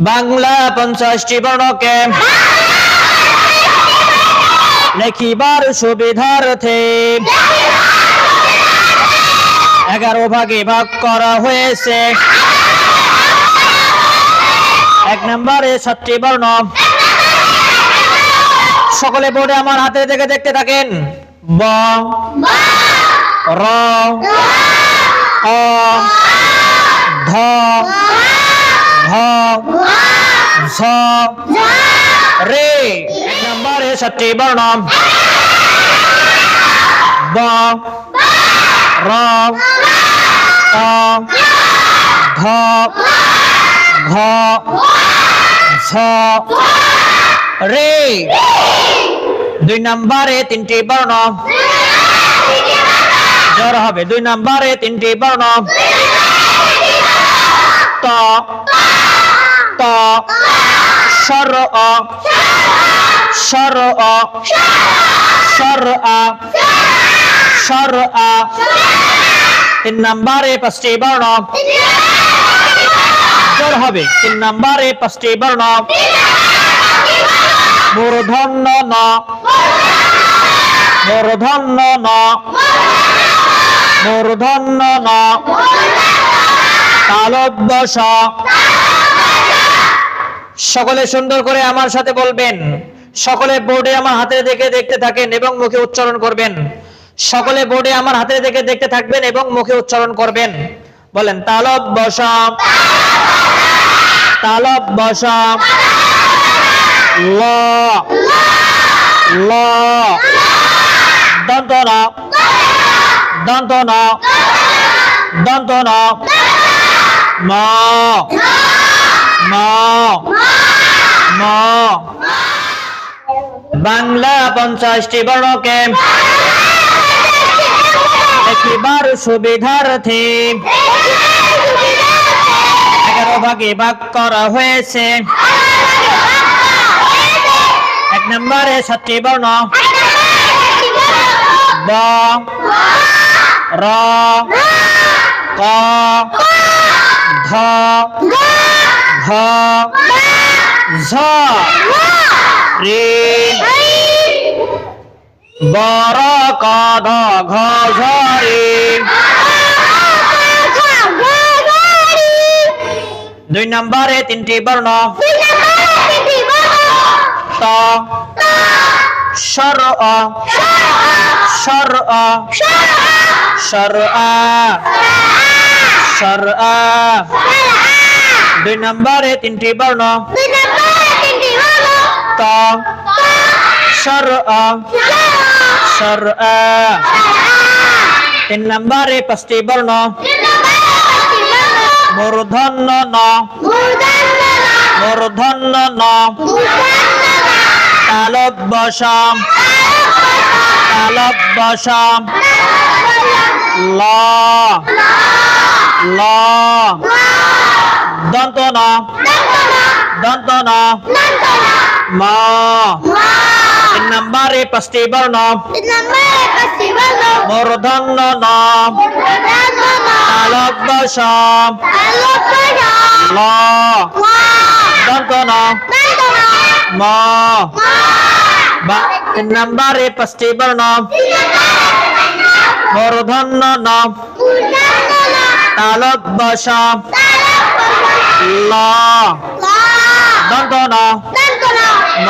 বাংলা পঞ্চাশটি বর্ণকে লেখিবার সুবিধার্থে। এগারো ভাগে ভাগ করা হয়েছে। এক নম্বরে সাতটি বর্ণ। সকলে বোর্ডে আমার হাতে দেখে দেখতে থাকেন। ব, র, অ, ধ ভ ঝ রে এক নম্বরে সাতটি বর্ণ ব র অ ধ ঘ ঝ রে দুই নম্বরে তিনটি বর্ণ জ্বর হবে দুই নম্বরে তিনটি বর্ণ ত ত স্বর আ স্বর আ তিন নম্বরে পাঁচটি বর্ণ। জ্বর হবে। তিন নম্বরে পাঁচটি বর্ণ। মূর্ধন্য ন। মূর্ধন্য ন। মূর্ধন্য ন। তালব্যস সকলে সুন্দর করে আমার সাথে বলবেন। সকলে বোর্ডে আমার হাতে দেখে দেখতে থাকেন এবং মুখে উচ্চারণ করবেন। সকলে বোর্ডে আমার হাতে দেখে দেখতে থাকবেন এবং মুখে উচ্চারণ করবেন। বলেন তালব্যস তালব্যস ল। ল। দন্ত ন দন্ত ন দন্ত ন ম। ম। ম। বাংলা পঞ্চাশটি বর্ণকে দেখিবার সুবিধার্থে। এগারো ভাগে ভাগ করা হয়েছে। এক নম্বরে সাতটি বর্ণ। ব। র। ক। ধ ঘ, ঝ, রে বর ক ধ ঘ, ঝ, রে। দুই নম্বরে তিনটি বর্ণ। ত স্বর অ স্বর অ আ স্বর আ দুই নম্বরে তিনটি বর্ণ। ত। স্বর অ স্বর আ তিন নম্বরে পাঁচটি বর্ণ। মূর্ধন্য ন। মূর্ধন্য ন। তালব্যসম। তালব্যসম। ল। ল দন্ত ন দন্ত ন ম তিন নম্বরে পাঁচটি বর্ণ মূর্ধন্য ন তালব্যসম ল দন্ত ন ম বা তিন নম্বরে পাঁচটি বর্ণ মূর্ধন্য ন তালব্যসম ল। দন্ত ন। ম